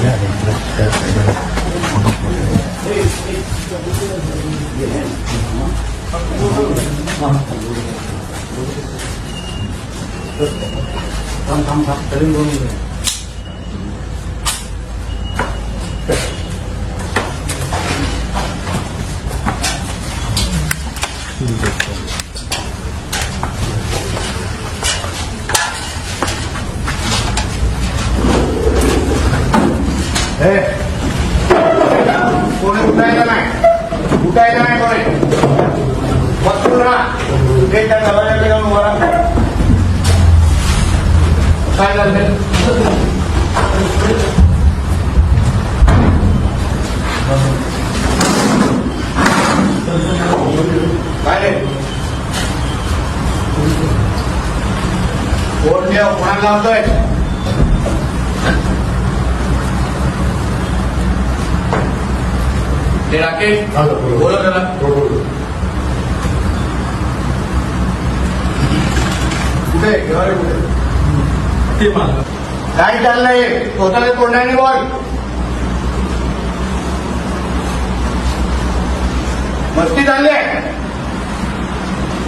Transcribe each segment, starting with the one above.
Terima kasih telah ini हे. कोणी उठायचं नाही उठायचं नाही कोणी बसून राहा ते त्या दरवाजाकडे जाऊन उभा राहा. काय झालं काय रे कोण देव कोणाला लावतोय ते राकेश बोला त्याला कुठे आहे कुठे ते मला काय चाललंय स्वतःला तोंडाने बोल मस्ती चालली आहे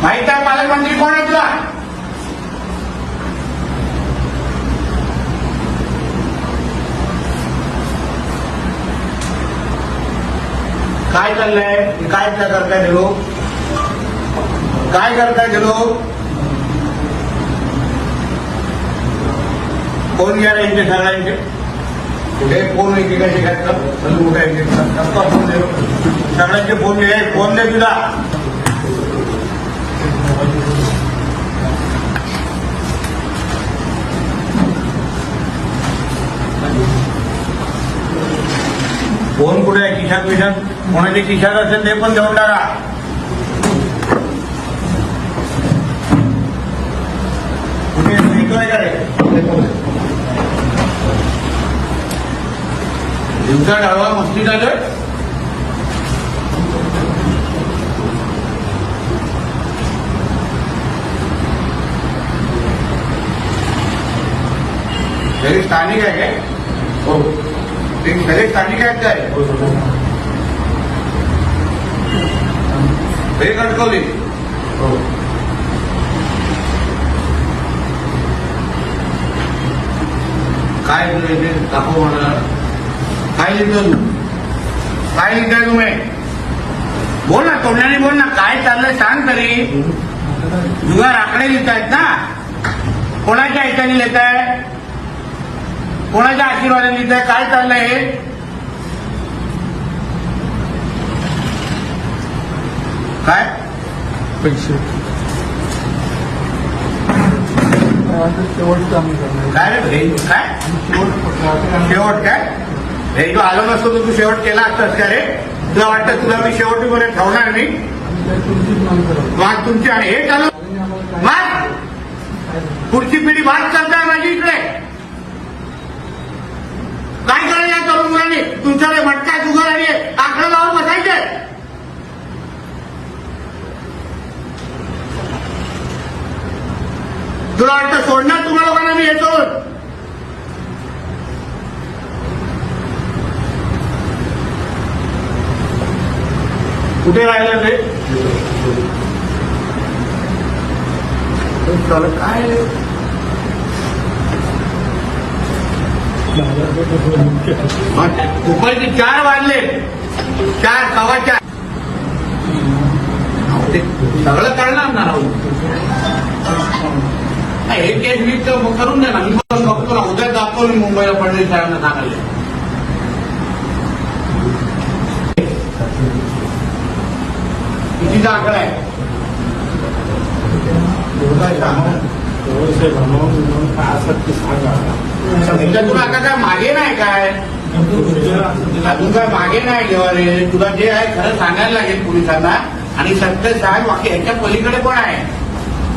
माहीत आहे पालकमंत्री कोण आहे तुला काय चाललंय? काय करताय ते लोक? काय करताय ते लोक? कोण घ्या यांचे सगळ्यांचे कुठे? फोन एकेकाचे घातलं चल कुठे यांचे फोन सगळ्यांचे फोन दे फोन दे तुला. फोन कुठे आहे खिशात पिशात कोणाच्या खिशात असेल ते पण देऊन टाका कुठे विकलाय का रे दिवसा डाळवा मस्ती झालं घरी स्थानिक आहे काय हो ते घरी स्थानिक आहेत काय? घरी कटकवली काय तुला हो. दाखव मला. काय लिहितो तू? काय लिहिताय तुम्ही? बोल ना तोंडाने बोल ना काय चाललंय सांग तरी. जुगार आकडे लिहित आहेत ना. कोणाच्या ऐकाने लिहित आहे कोणाच्या आशीर्वादाने लिहित आहे काय चाललंय हे? काय? पैसे. करणार काय रे? भाई काय? शेवट शेवट काय? हे तू आलो नसतो तर तू शेवट केला असतास का रे? तुला वाटतं तुला मी शेवटी मध्ये ठेवणार मी वाद तुमची आणि हे चालू वाद पुढची पिढी वाद चालताय माझी इकडे काय मुलांनी तुमच्याकडे मटका आणि आकडा लावून बसायचे. तुला वाटतं सोडणार तुम्हा लोकांना मी येतो कुठे राहिलं ते? चालत काय? दुपारचे चार वाजले. चार सव्वा चार. ते सगळं करणार ना राहू एक एक वीक करून द्या ना मी पण बघतो ना उद्या जातो मी मुंबईला फडणवीस साहेबांना सांगायला कितीचा आकडा आहे? काय सांगा. तुला आता काय मागे नाही काय? अजून काय मागे नाही जेव्हा रे. तुला जे आहे खरं सांगायला लागेल पोलिसांना. आणि सत्य साहेब बाकी याच्या पलीकडे पण आहे.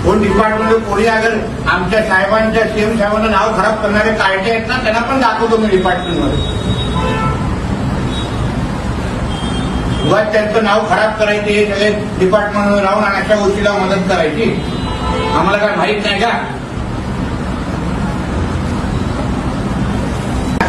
कोण डिपार्टमेंट कोणी अगर आमच्या साहेबांच्या सीएम साहेबांना नाव खराब करणारे कार्टे आहेत ना त्यांना पण दाखवतो मी डिपार्टमेंटमध्ये उगाच त्यांचं नाव खराब करायचे हे सगळे डिपार्टमेंटमध्ये राहून आणि अशा गोष्टीला मदत करायची. आम्हाला काय माहीत नाही का?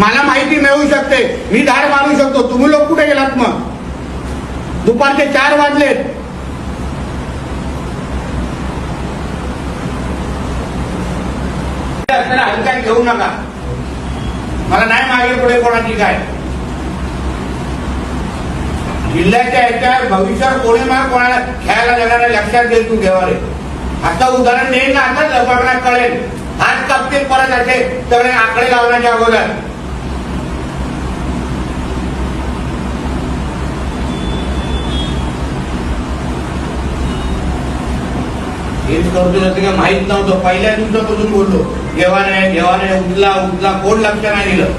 मला माहिती मिळू शकते. मी धाड मारू शकतो. तुम्ही लोक कुठे गेलात मग? दुपारचे चार वाजलेत. असताना हलक्यात घेऊ नका. मला नाही मागे पुढे कोणाची काय. जिल्ह्याच्या याच्यावर भविष्यात कोणी मला कोणाला खेळायला देणार लक्षात घे तू घेवा रे आता उदाहरण देईन ना आता लपडण्यात कळेल. हात कापतील परत असे सगळे आकडे लावण्याच्या अगोदर. हेच करतो असं काय माहीत नव्हतं. पहिल्या दिवसापासून बोललो. घेवा नाही घेवा नाही उचला उचला कोण लक्ष नाही दिलं.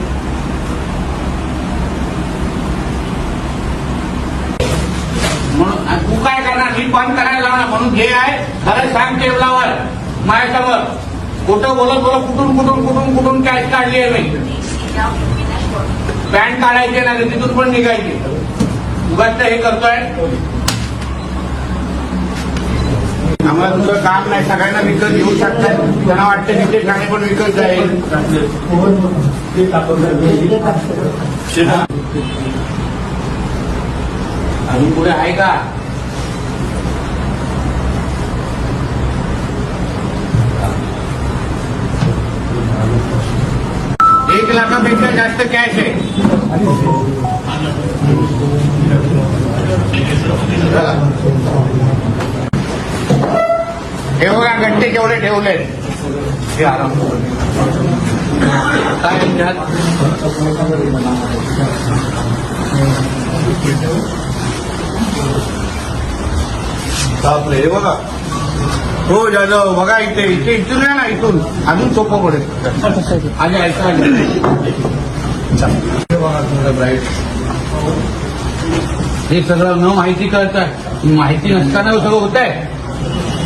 म्हणून तू काय करणार? मी बंद करायला लावणार. म्हणून जे आहे खरं सांग टेबलावर. माझ्यासमोर. कुठं बोलत बोलत कुठून कुठून कुठून कुठून कॅश काढली आहे मी? पॅन्ट काढायची नाही तिथून पण निघायची. उगाच हे करतोय. आम्हाला तुझं काम नाही. सगळ्यांना विकत घेऊ शकतात त्यांना वाटतं तिथे ठाणे पण विकत जाईल. अजून पुढे आहे का? एक लाखापेक्षा जास्त कॅश आहे चला. हे बघा ठेवले हे आराम. काय याच्यात? बापरे हे बघा. हो जाधव बघा इथे. इथे इथून या ना इथून. अजून सोपं पडेल. आज ऐका हे सगळं न माहिती कळत माहिती नसताना सगळं होत आहे